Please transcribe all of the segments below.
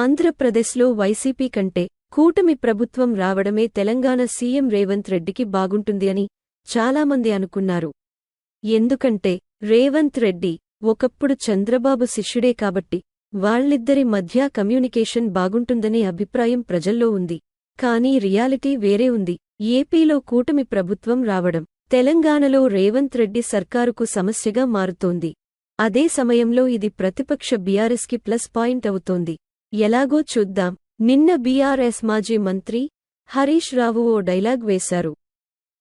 ఆంధ్రప్రదేశ్లో వైసీపీ కంటే కూటమి ప్రభుత్వం రావడమే తెలంగాణ సీఎం రేవంత్ రెడ్డికి బాగుంటుంది అని చాలామంది అనుకున్నారు. ఎందుకంటే రేవంత్ రెడ్డి ఒకప్పుడు చంద్రబాబు శిష్యుడే కాబట్టి వాళ్ళిద్దరి మధ్య కమ్యూనికేషన్ బాగుంటుందనే అభిప్రాయం ప్రజల్లో ఉంది. కానీ రియాలిటీ వేరే ఉంది. ఏపీలో కూటమి ప్రభుత్వం రావడం తెలంగాణలో రేవంత్ రెడ్డి సర్కారుకు సమస్యగా మారుతోంది. అదే సమయంలో ఇది ప్రతిపక్ష బీఆర్ఎస్కి ప్లస్ పాయింట్ అవుతోంది. ఎలాగో చూద్దాం. నిన్న బీఆర్ఎస్ మాజీ మంత్రి హరీష్ రావు ఓ డైలాగ్ వేశారు.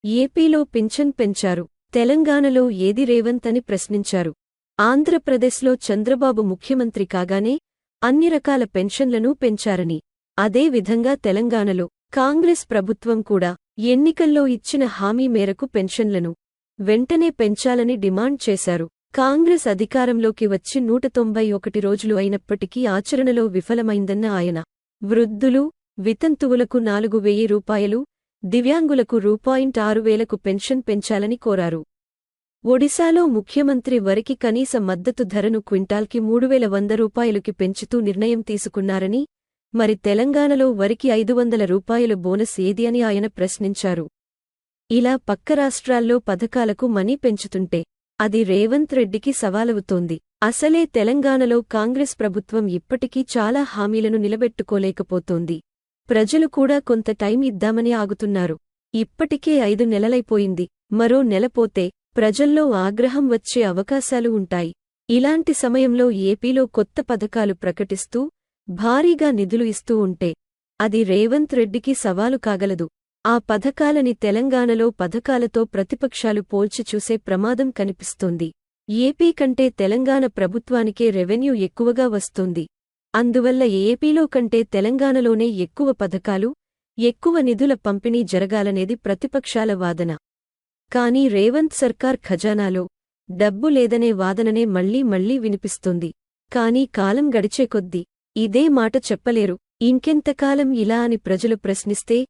ఏపీలో పింఛన్ పెంచారు. తెలంగాణలో ఏది రేవంత్ అని ప్రశ్నించారు. ఆంధ్రప్రదేశ్లో చంద్రబాబు ముఖ్యమంత్రి కాగానే అన్ని రకాల పెన్షన్లను పెంచారని. అదే విధంగా తెలంగాణలో కాంగ్రెస్ ప్రభుత్వం కూడా ఎన్నికల్లో ఇచ్చిన హామీ మేరకు పెన్షన్లను వెంటనే పెంచాలని డిమాండ్ చేశారు. కాంగ్రెస్ అధికారంలోకి వచ్చి నూట తొంభై ఒకటి రోజులు అయినప్పటికీ ఆచరణలో విఫలమైందన్న ఆయన. వృద్ధులు వితంతువులకు నాలుగు వెయ్యి రూపాయలు దివ్యాంగులకు రూపాయింట్ ఆరు వేలకు పెన్షన్ పెంచాలని కోరారు. ఒడిశాలో ముఖ్యమంత్రి వరికి కనీస మద్దతు ధరను క్వింటాల్కి మూడు వేల వంద రూపాయలుకి పెంచుతూ నిర్ణయం తీసుకున్నారని మరి తెలంగాణలో వరికి ఐదు వందల రూపాయల బోనస్ ఏది అని ఆయన ప్రశ్నించారు. ఇలా పక్క రాష్ట్రాల్లో పథకాలకు మనీ పెంచుతుంటే అది రేవంత్ రెడ్డికి సవాలవుతోంది. అసలే తెలంగాణలో కాంగ్రెస్ ప్రభుత్వం ఇప్పటికీ చాలా హామీలను నిలబెట్టుకోలేకపోతోంది. ప్రజలు కూడా కొంత టైం ఇద్దామని ఆగుతున్నారు. ఇప్పటికే ఐదు నెలలైపోయింది. మరో నెలపోతే ప్రజల్లో ఆగ్రహం వచ్చే అవకాశాలు ఉంటాయి. ఇలాంటి సమయంలో ఏపీలో కొత్త పథకాలు ప్రకటిస్తూ భారీగా నిధులు ఇస్తూ ఉంటే అది రేవంత్ రెడ్డికి సవాలు కాగలదు. ఆ పథకాలని తెలంగాణలో పథకాలతో ప్రతిపక్షాలు పోల్చి చూసే ప్రమాదం కనిపిస్తోంది. ఏపీ కంటే తెలంగాణ ప్రభుత్వానికే రెవెన్యూ ఎక్కువగా వస్తుంది. అందువల్ల ఏపీలో కంటే తెలంగాణలోనే ఎక్కువ పథకాలు ఎక్కువ నిధుల పంపిణీ జరగాలనేది ప్రతిపక్షాల వాదన. కాని రేవంత్ సర్కార్ ఖజానాలో డబ్బు లేదనే వాదననే మళ్ళీ మళ్ళీ వినిపిస్తుంది. కాని కాలం గడిచే కొద్దీ ఇదే మాట చెప్పలేరు. ఇంకెంతకాలం ఇలా అని ప్రజలు ప్రశ్నిస్తే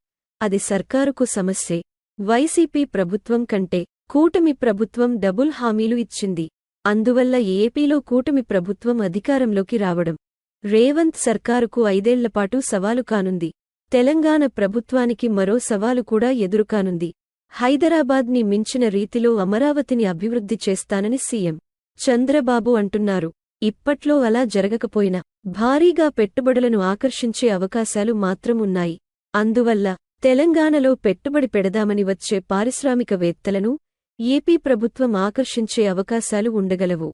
అది సర్కారుకు సమస్యే. వైసీపీ ప్రభుత్వం కంటే కూటమి ప్రభుత్వం డబుల్ హామీలు ఇచ్చింది. అందువల్ల ఏపీలో కూటమి ప్రభుత్వం అధికారంలోకి రావడం రేవంత్ సర్కారుకు ఐదేళ్ళపాటు సవాలు కానుంది. తెలంగాణ ప్రభుత్వానికి మరో సవాలు కూడా ఎదురుకానుంది. హైదరాబాద్ని మించిన రీతిలో అమరావతిని అభివృద్ధి చేస్తానని సీఎం చంద్రబాబు అంటున్నారు. ఇప్పట్లో అలా జరగకపోయినా భారీగా పెట్టుబడులను ఆకర్షించే అవకాశాలు మాత్రం ఉన్నాయి అందువల్ల తెలంగాణలో పెట్టుబడి పెడదామని వచ్చే పారిశ్రామికవేత్తలను ఏపీ ప్రభుత్వం ఆకర్షించే అవకాశాలు ఉండగలవు.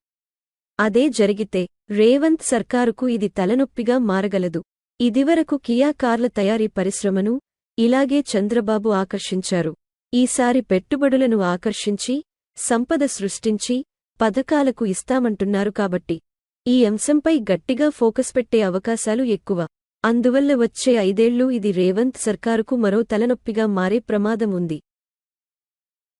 అదే జరిగితే రేవంత్ సర్కారుకు ఇది తలనొప్పిగా మారగలదు. ఇదివరకు కియా కార్ల తయారీ పరిశ్రమను ఇలాగే చంద్రబాబు ఆకర్షించారు. ఈసారి పెట్టుబడులను ఆకర్షించి సంపద సృష్టించి పథకాలకు ఇస్తామంటున్నారు కాబట్టి ఈ అంశంపై గట్టిగా ఫోకస్ పెట్టే అవకాశాలు ఎక్కువ. అందువల్ల వచ్చే ఐదేళ్ళు ఇది రేవంత్ సర్కారుకు మరో తలనొప్పిగా మారే ప్రమాదం ఉంది.